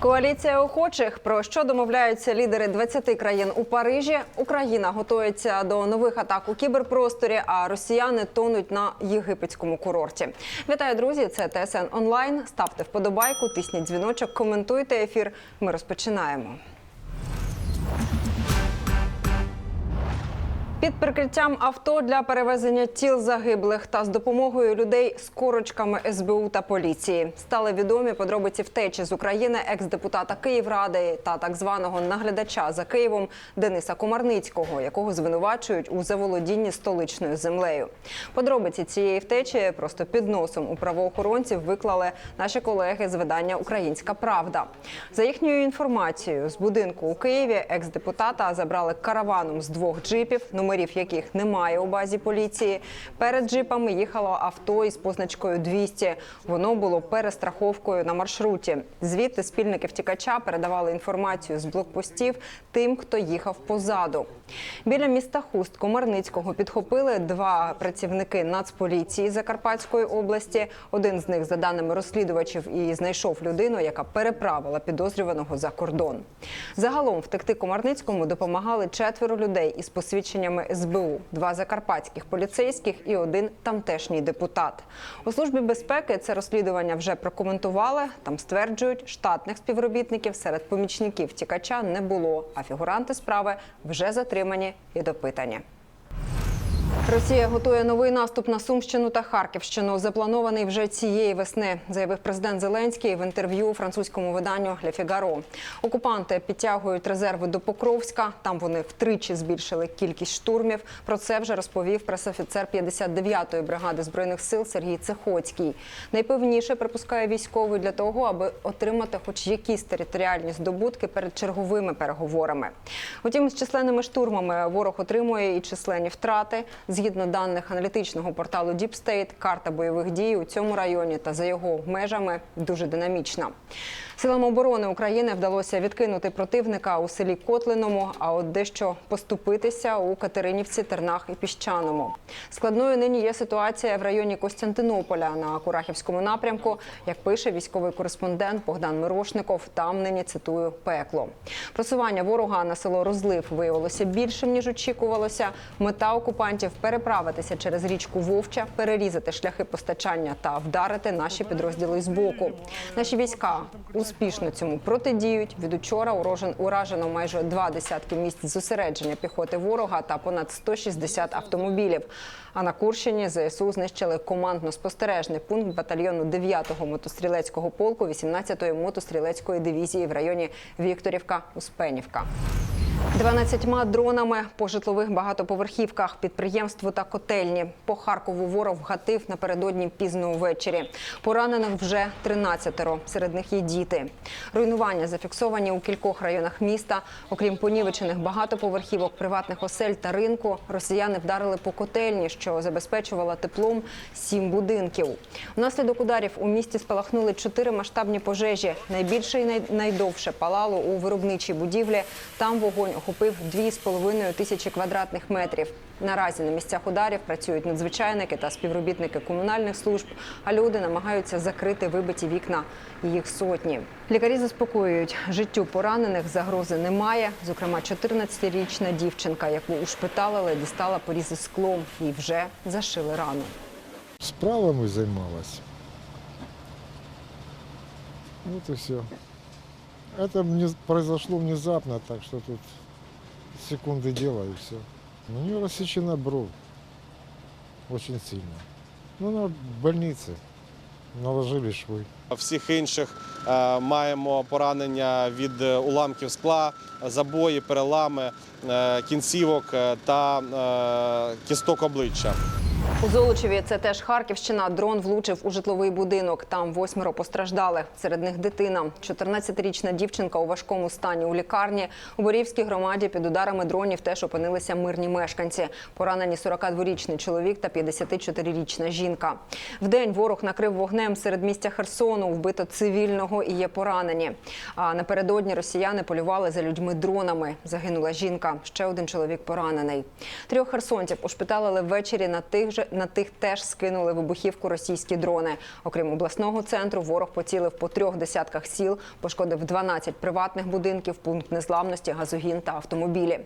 Коаліція охочих про що домовляються лідери 20 країн у Парижі. Україна готується до нових атак у кіберпросторі, а росіяни тонуть на єгипетському курорті. Вітаю, друзі! Це ТСН онлайн. Ставте вподобайку, тисніть дзвіночок, коментуйте ефір. Ми розпочинаємо. Під прикриттям авто для перевезення тіл загиблих та з допомогою людей з корочками СБУ та поліції стали відомі подробиці втечі з України екс-депутата Київради та так званого наглядача за Києвом Дениса Комарницького, якого звинувачують у заволодінні столичною землею. Подробиці цієї втечі просто під носом у правоохоронців виклали наші колеги з видання Українська Правда. За їхньою інформацією, з будинку у Києві екс-депутата забрали караваном з двох джипів, номерів яких немає у базі поліції. Перед джипами їхало авто із позначкою 200. Воно було перестраховкою на маршруті. Звідти спільники втікача передавали інформацію з блокпостів тим, хто їхав позаду. Біля міста Хуст Комарницького підхопили два працівники Нацполіції Закарпатської області. Один з них, за даними розслідувачів, і знайшов людину, яка переправила підозрюваного за кордон. Загалом втекти Комарницькому допомагали четверо людей із посвідченнями СБУ, два закарпатських поліцейських і один тамтешній депутат. У службі безпеки це розслідування вже прокоментували. Там стверджують, штатних співробітників серед помічників втікача не було, а фігуранти справи вже затримані і допитані. Росія готує новий наступ на Сумщину та Харківщину, запланований вже цієї весни, заявив президент Зеленський в інтерв'ю французькому виданню «Ле Фігаро». Окупанти підтягують резерви до Покровська. Там вони втричі збільшили кількість штурмів. Про це вже розповів пресофіцер 59-ї бригади збройних сил Сергій Цехоцький. Найпевніше припускає військовий для того, аби отримати хоч якісь територіальні здобутки перед черговими переговорами. Утім, з численними штурмами ворог отримує і численні втрати. Згідно даних аналітичного порталу Deep State, карта бойових дій у цьому районі та за його межами дуже динамічна. Силам оборони України вдалося відкинути противника у селі Котлиному, а от дещо поступитися у Катеринівці, Тернах і Піщаному. Складною нині є ситуація в районі Костянтинополя на Курахівському напрямку. Як пише військовий кореспондент Богдан Мирошников, там нині цитую пекло. Просування ворога на село Розлив виявилося більшим ніж очікувалося. Мета окупантів переправитися через річку Вовча, перерізати шляхи постачання та вдарити наші підрозділи з боку. Наші війська успішно цьому протидіють. Від учора урожен- уражено майже два десятки місць зосередження піхоти ворога та понад 160 автомобілів. А на Курщині ЗСУ знищили командно-спостережний пункт батальйону 9-го мотострілецького полку 18-ї мотострілецької дивізії в районі Вікторівка-Успенівка. 12 дронами по житлових багатоповерхівках, підприємству та котельні. По Харкову ворог вгатив напередодні пізно ввечері. Поранених вже 13 Серед них є діти. Руйнування зафіксовані у кількох районах міста. Окрім понівечених багатоповерхівок, приватних осель та ринку, росіяни вдарили по котельні, що забезпечувала теплом сім будинків. Внаслідок ударів у місті спалахнули чотири масштабні пожежі. Найбільше і найдовше палало у виробничій будівлі. Там вогонь охопив 2,5 тисячі квадратних метрів. Наразі на місцях ударів працюють надзвичайники та співробітники комунальних служб, а люди намагаються закрити вибиті вікна. Їх сотні. Лікарі заспокоюють, життю поранених загрози немає. Зокрема, 14-річна дівчинка, яку ушпиталили, дістала порізи склом і вже зашили рану. Справами займалась. Вот и все. Это мне произошло внезапно, так что тут секунды дела и все. У нее рассечена бровь. Очень сильно. Ну, она в больнице. Наложили швы. Всіх інших е, маємо поранення від е, уламків скла, забої, перелами, е, кінцівок е, та е, кісток обличчя. У Золочеві це теж Харківщина. Дрон влучив у житловий будинок. Там восьмеро постраждали. Серед них дитина. 14-річна дівчинка у важкому стані у лікарні. У Борівській громаді під ударами дронів теж опинилися мирні мешканці. Поранені 42-річний чоловік та 54-річна жінка. Вдень ворог накрив вогнем серед містя Херсону. Вбито цивільного і є поранені. А напередодні росіяни полювали за людьми дронами. Загинула жінка. Ще один чоловік поранений. Трьох херсонців ушпиталили ввечері на тих же на тих теж скинули вибухівку російські дрони. Окрім обласного центру, ворог поцілив по трьох десятках сіл, пошкодив 12 приватних будинків, пункт незламності, газогін та автомобілі.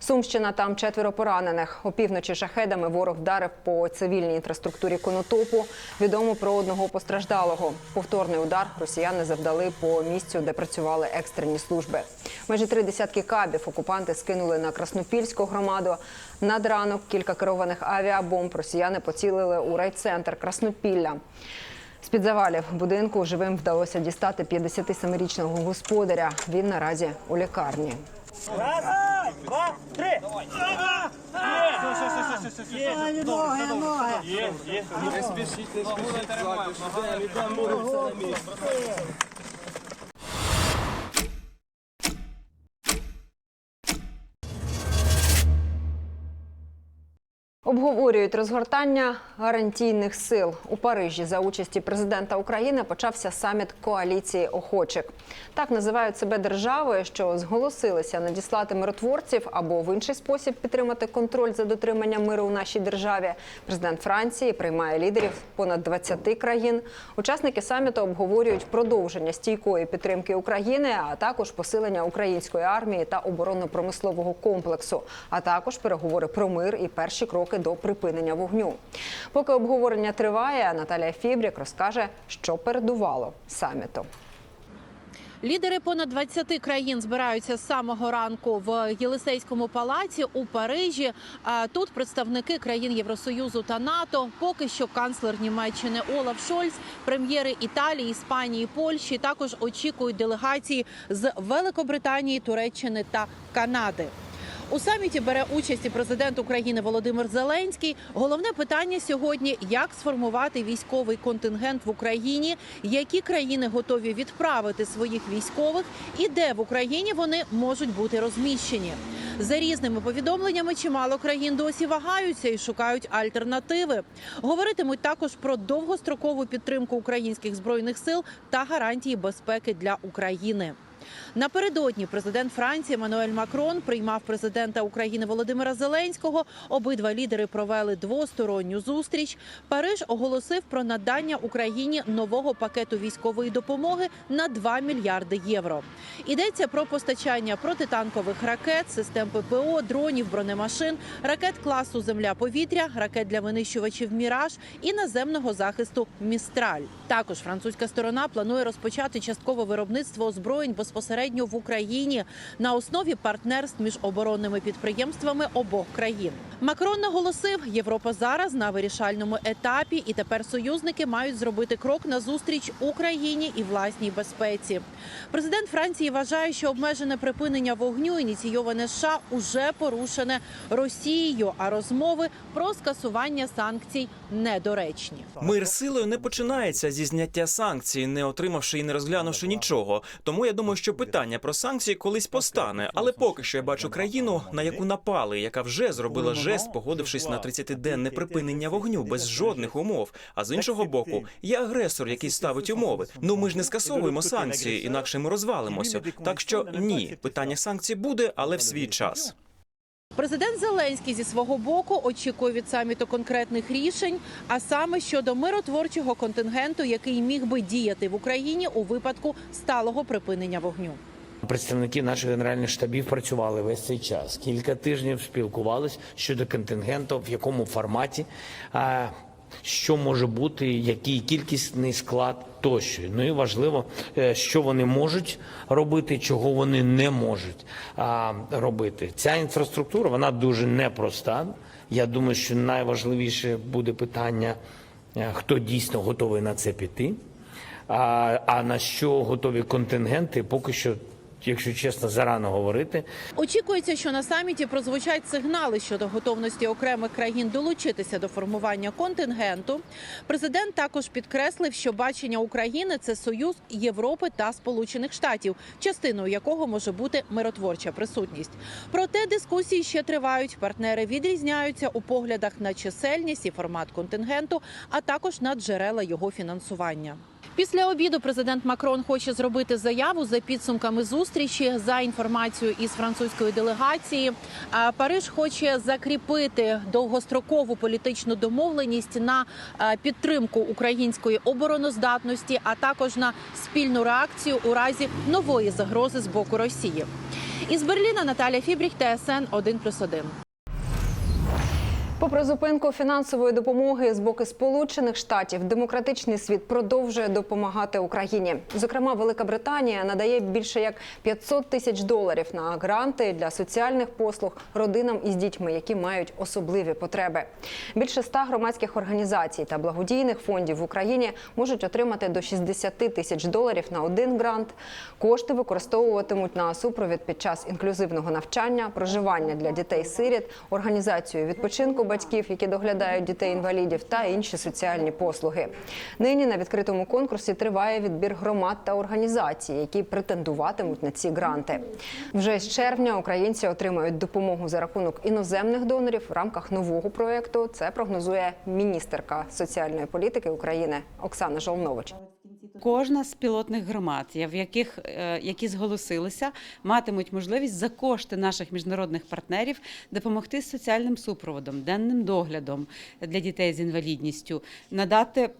Сумщина там четверо поранених. Опівночі шахедами ворог вдарив по цивільній інфраструктурі конотопу. Відомо про одного постраждалого. Повторний удар росіяни завдали по місцю, де працювали екстрені служби. Майже три десятки кабів окупанти скинули на Краснопільську громаду. Над ранок кілька керованих авіабомб росіяни поцілили у райцентр Краснопілля. З-під завалів будинку живим вдалося дістати 57-річного господаря. Він наразі у лікарні. Раз, два, три. Є, ноги, ноги. Є, Обговорюють розгортання гарантійних сил у Парижі за участі президента України. Почався саміт коаліції охочих. Так називають себе державою, що зголосилися надіслати миротворців або в інший спосіб підтримати контроль за дотриманням миру у нашій державі. Президент Франції приймає лідерів понад 20 країн. Учасники саміту обговорюють продовження стійкої підтримки України, а також посилення української армії та оборонно-промислового комплексу, а також переговори про мир і перші кроки до припинення вогню. Поки обговорення триває, Наталія Фібрік розкаже, що передувало саміту. Лідери понад 20 країн збираються з самого ранку в Єлисейському палаці у Парижі. Тут представники країн Євросоюзу та НАТО. Поки що канцлер Німеччини Олаф Шольц, прем'єри Італії, Іспанії, Польщі також очікують делегації з Великобританії, Туреччини та Канади. У саміті бере участь і президент України Володимир Зеленський. Головне питання сьогодні: як сформувати військовий контингент в Україні, які країни готові відправити своїх військових, і де в Україні вони можуть бути розміщені. За різними повідомленнями, чимало країн досі вагаються і шукають альтернативи. Говоритимуть також про довгострокову підтримку українських збройних сил та гарантії безпеки для України. Напередодні президент Франції Еммануель Макрон приймав президента України Володимира Зеленського. Обидва лідери провели двосторонню зустріч. Париж оголосив про надання Україні нового пакету військової допомоги на 2 мільярди євро. Йдеться про постачання протитанкових ракет, систем ППО, дронів, бронемашин, ракет класу Земля-повітря, ракет для винищувачів Міраж і наземного захисту Містраль. Також французька сторона планує розпочати часткове виробництво озброєнь безпосередньо в Україні на основі партнерств між оборонними підприємствами обох країн. Макрон наголосив, Європа зараз на вирішальному етапі, і тепер союзники мають зробити крок назустріч Україні і власній безпеці. Президент Франції вважає, що обмежене припинення вогню ініційоване США уже порушене Росією, а розмови про скасування санкцій недоречні. Мир силою не починається зі зняття санкцій, не отримавши і не розглянувши нічого. Тому я думаю, що питання про санкції колись постане. Але поки що я бачу країну, на яку напали, яка вже зробила жест, погодившись на 30-денне припинення вогню без жодних умов. А з іншого боку, є агресор, який ставить умови. Ну ми ж не скасовуємо санкції, інакше ми розвалимося. Так що ні, питання санкцій буде, але в свій час. Президент Зеленський зі свого боку очікує від саміту конкретних рішень, а саме щодо миротворчого контингенту, який міг би діяти в Україні у випадку сталого припинення вогню. Представники наших генеральних штабів працювали весь цей час. Кілька тижнів спілкувалися щодо контингенту, в якому форматі, що може бути, який кількісний склад тощо. Ну і важливо, е, що вони можуть робити, чого вони не можуть робити. Ця інфраструктура вона дуже непроста. Я думаю, що найважливіше буде питання, е, хто дійсно готовий на це піти. А, а на що готові контингенти, поки що, якщо чесно, зарано говорити. Очікується, що на саміті прозвучать сигнали щодо готовності окремих країн долучитися до формування контингенту. Президент також підкреслив, що бачення України це союз Європи та Сполучених Штатів, частиною якого може бути миротворча присутність. Проте дискусії ще тривають. Партнери відрізняються у поглядах на чисельність і формат контингенту, а також на джерела його фінансування. Після обіду президент Макрон хоче зробити заяву за підсумками зустрічі. За інформацією із французької делегації, Париж хоче закріпити довгострокову політичну домовленість на підтримку української обороноздатності, а також на спільну реакцію у разі нової загрози з боку Росії. Із Берліна Наталя Фібріх, ТСН 1+,1. Попри зупинку фінансової допомоги з боку Сполучених Штатів, демократичний світ продовжує допомагати Україні. Зокрема, Велика Британія надає більше як 500 тисяч доларів на гранти для соціальних послуг родинам із дітьми, які мають особливі потреби. Більше 100 громадських організацій та благодійних фондів в Україні можуть отримати до 60 тисяч доларів на один грант. Кошти використовуватимуть на супровід під час інклюзивного навчання, проживання для дітей-сиріт, організацію відпочинку батьків, які доглядають дітей-інвалідів, та інші соціальні послуги. Нині на відкритому конкурсі триває відбір громад та організацій, які претендуватимуть на ці гранти. Вже з червня українці отримають допомогу за рахунок іноземних донорів в рамках нового проєкту. Це прогнозує міністерка соціальної політики України Оксана Жолнович. Кожна з пілотних громад, в яких е, які зголосилися, матимуть можливість за кошти наших міжнародних партнерів допомогти з соціальним супроводом, денним доглядом для дітей з інвалідністю, надати.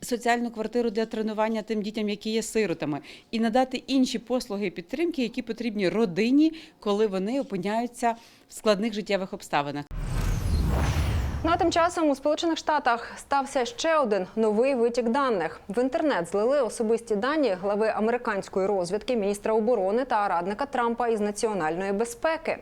Соціальну квартиру для тренування тим дітям, які є сиротами, і надати інші послуги і підтримки, які потрібні родині, коли вони опиняються в складних життєвих обставинах. А тим часом у Сполучених Штатах стався ще один новий витік даних. В інтернет злили особисті дані глави американської розвідки, міністра оборони та радника Трампа із національної безпеки.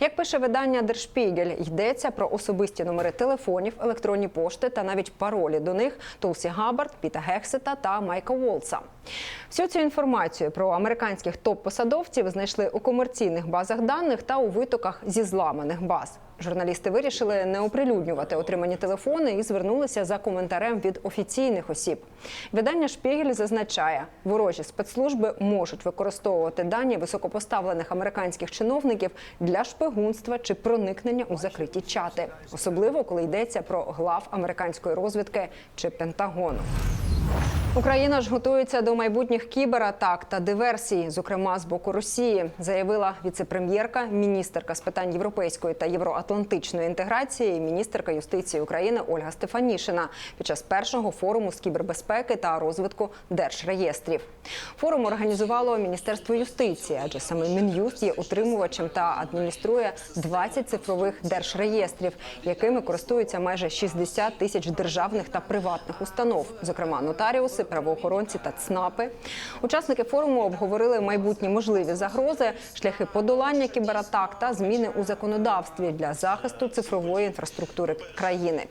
Як пише видання Spiegel, йдеться про особисті номери телефонів, електронні пошти та навіть паролі до них Толсі Габбард, Піта Гексета та Майка Волца. Всю цю інформацію про американських топ-посадовців знайшли у комерційних базах даних та у витоках зі зламаних баз. Журналісти вирішили не оприлюднювати отримані телефони і звернулися за коментарем від офіційних осіб. Видання Шпігель зазначає, ворожі спецслужби можуть використовувати дані високопоставлених американських чиновників для шпигунства чи проникнення у закриті чати, особливо коли йдеться про глав американської розвідки чи Пентагону. Україна ж готується до майбутніх кібератак та диверсій, зокрема з боку Росії, заявила віцепрем'єрка, міністерка з питань європейської та євроатлантичної інтеграції, міністерка юстиції України Ольга Стефанішина під час першого форуму з кібербезпеки та розвитку держреєстрів. Форум організувало Міністерство юстиції, адже саме Мін'юст є утримувачем та адмініструє 20 цифрових держреєстрів, якими користуються майже 60 тисяч державних та приватних установ, зокрема нотаріуси, правоохоронці та ЦНАПи. Учасники форуму обговорили майбутні можливі загрози, шляхи подолання кібератак та зміни у законодавстві для захисту цифрової інфраструктури країни.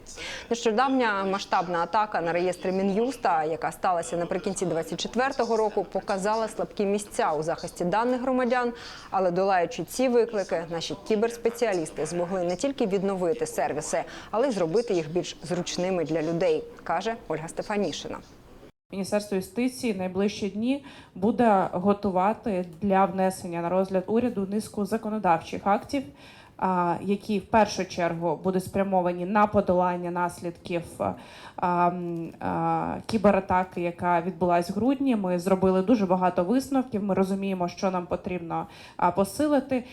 Нещодавня масштабна атака на реєстри Мін'юста, яка сталася наприкінці 2024 року, показала слабкі місця у захисті даних громадян. Але долаючи ці виклики, наші кіберспеціалісти змогли не тільки відновити сервіси, але й зробити їх більш зручними для людей, каже Ольга Стефанішина. Міністерство юстиції найближчі дні буде готувати для внесення на розгляд уряду низку законодавчих актів, які в першу чергу будуть спрямовані на подолання наслідків кібератаки, яка відбулась в грудні. Ми зробили дуже багато висновків. Ми розуміємо, що нам потрібно посилити.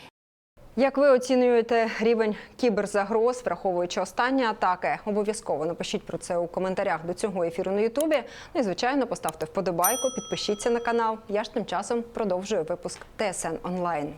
Як ви оцінюєте рівень кіберзагроз, враховуючи останні атаки? Обов'язково напишіть про це у коментарях до цього ефіру на Ютубі. Ну і звичайно, поставте вподобайку, підпишіться на канал. Я ж тим часом продовжую випуск ТСН онлайн.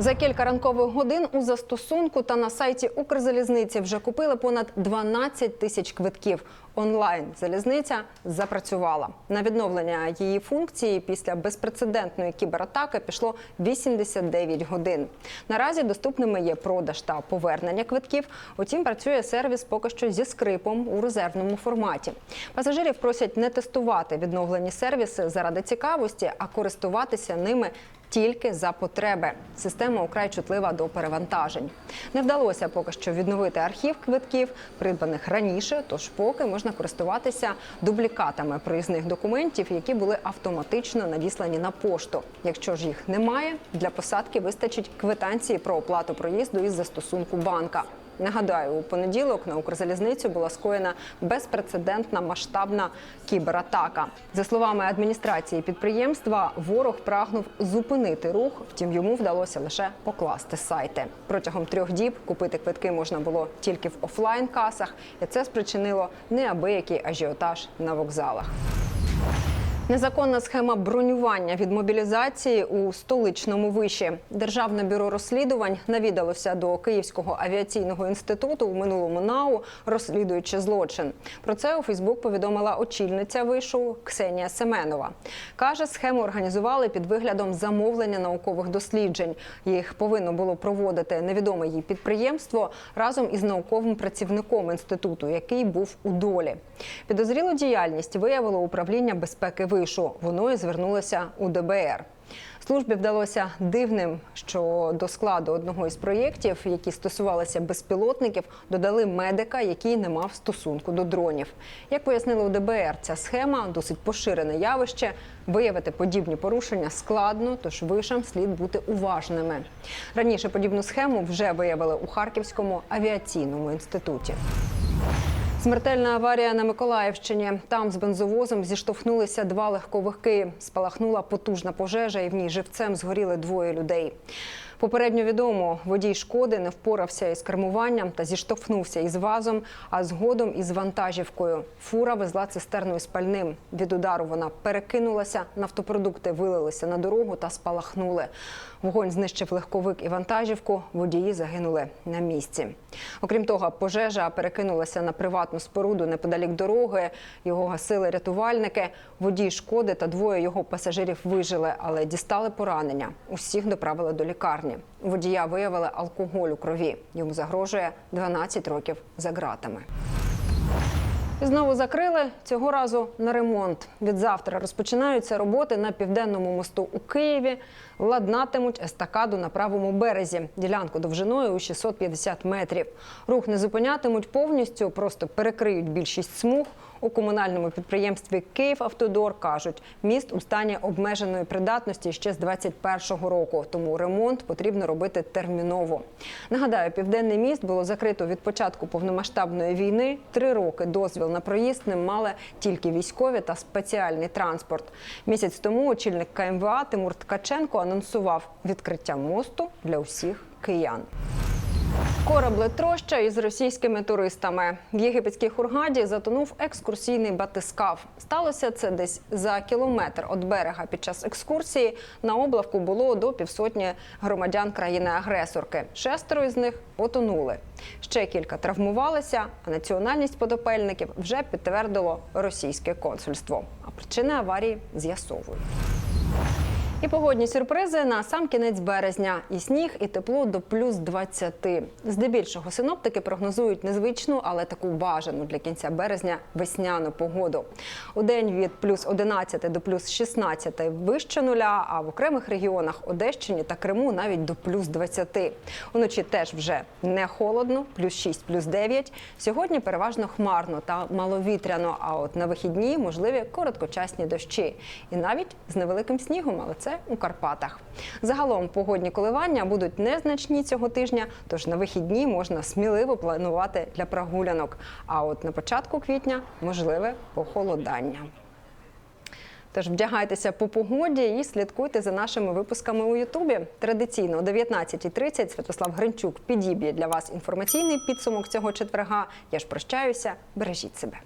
За кілька ранкових годин у застосунку та на сайті Укрзалізниці вже купили понад 12 тисяч квитків. Онлайн залізниця запрацювала. На відновлення її функції після безпрецедентної кібератаки пішло 89 годин. Наразі доступними є продаж та повернення квитків. Утім, працює сервіс поки що зі скрипом у резервному форматі. Пасажирів просять не тестувати відновлені сервіси заради цікавості, а користуватися ними тільки за потреби. Система украй чутлива до перевантажень. Не вдалося поки що відновити архів квитків, придбаних раніше, тож поки можна користуватися дублікатами проїзних документів, які були автоматично надіслані на пошту. Якщо ж їх немає, для посадки вистачить квитанції про оплату проїзду із застосунку банка. Нагадаю, у понеділок на Укрзалізницю була скоєна безпрецедентна масштабна кібератака. За словами адміністрації підприємства, ворог прагнув зупинити рух, втім йому вдалося лише покласти сайти. Протягом трьох діб купити квитки можна було тільки в офлайн-касах, і це спричинило неабиякий ажіотаж на вокзалах. Незаконна схема бронювання від мобілізації у столичному виші. Державне бюро розслідувань навідалося до Київського авіаційного інституту у минулому НАУ, розслідуючи злочин. Про це у Фейсбук повідомила очільниця вишу Ксенія Семенова. Каже, схему організували під виглядом замовлення наукових досліджень. Їх повинно було проводити невідоме їй підприємство разом із науковим працівником інституту, який був у долі. Підозрілу діяльність виявило управління безпеки вишу. Воно і звернулося у ДБР. Службі вдалося дивним, що до складу одного із проєктів, які стосувалися безпілотників, додали медика, який не мав стосунку до дронів. Як пояснили у ДБР, ця схема досить поширене явище. Виявити подібні порушення складно, тож вишам слід бути уважними. Раніше подібну схему вже виявили у Харківському авіаційному інституті. Смертельна аварія на Миколаївщині. Там з бензовозом зіштовхнулися два легковики. Спалахнула потужна пожежа, і в ній живцем згоріли двоє людей. Попередньо відомо, водій шкоди не впорався із кермуванням та зіштовхнувся із вазом, а згодом із вантажівкою. Фура везла цистерну із пальним. Від удару вона перекинулася, нафтопродукти вилилися на дорогу та спалахнули. Вогонь знищив легковик і вантажівку. Водії загинули на місці. Окрім того, пожежа перекинулася на приватну споруду неподалік дороги. Його гасили рятувальники. Водій шкоди та двоє його пасажирів вижили, але дістали поранення. Усіх доправили до лікарні. Водія виявили алкоголь у крові. Йому загрожує 12 років за ґратами. І знову закрили цього разу на ремонт. Від завтра розпочинаються роботи на південному мосту у Києві. Ладнатимуть естакаду на правому березі, ділянку довжиною у 650 метрів. Рух не зупинятимуть повністю, просто перекриють більшість смуг. У комунальному підприємстві «Київавтодор» кажуть, міст у стані обмеженої придатності ще з 21-го року, тому ремонт потрібно робити терміново. Нагадаю, південний міст було закрито від початку повномасштабної війни. Три роки дозвіл на проїзд ним мали тільки військові та спеціальний транспорт. Місяць тому очільник КМВА Тимур Ткаченко анонсував відкриття мосту для усіх киян. Корабли троща із російськими туристами в єгипетській Хургаді затонув екскурсійний батискаф. Сталося це десь за кілометр від берега. Під час екскурсії на облавку було до півсотні громадян країни-агресорки. Шестеро із них потонули. Ще кілька травмувалися, а національність подопельників вже підтвердило російське консульство. А причини аварії з'ясовують. І погодні сюрпризи на сам кінець березня. І сніг, і тепло до плюс 20. Здебільшого синоптики прогнозують незвичну, але таку бажану для кінця березня весняну погоду. У день від плюс 11 до плюс 16 вище нуля, а в окремих регіонах Одещині та Криму навіть до плюс 20. Уночі теж вже не холодно, плюс 6, плюс 9. Сьогодні переважно хмарно та маловітряно. А от на вихідні можливі короткочасні дощі. І навіть з невеликим снігом, але це у Карпатах. Загалом погодні коливання будуть незначні цього тижня, тож на вихідні можна сміливо планувати для прогулянок. А от на початку квітня можливе похолодання. Тож вдягайтеся по погоді і слідкуйте за нашими випусками у Ютубі. Традиційно о 19.30 Святослав Гринчук підіб'є для вас інформаційний підсумок цього четверга. Я ж прощаюся. Бережіть себе.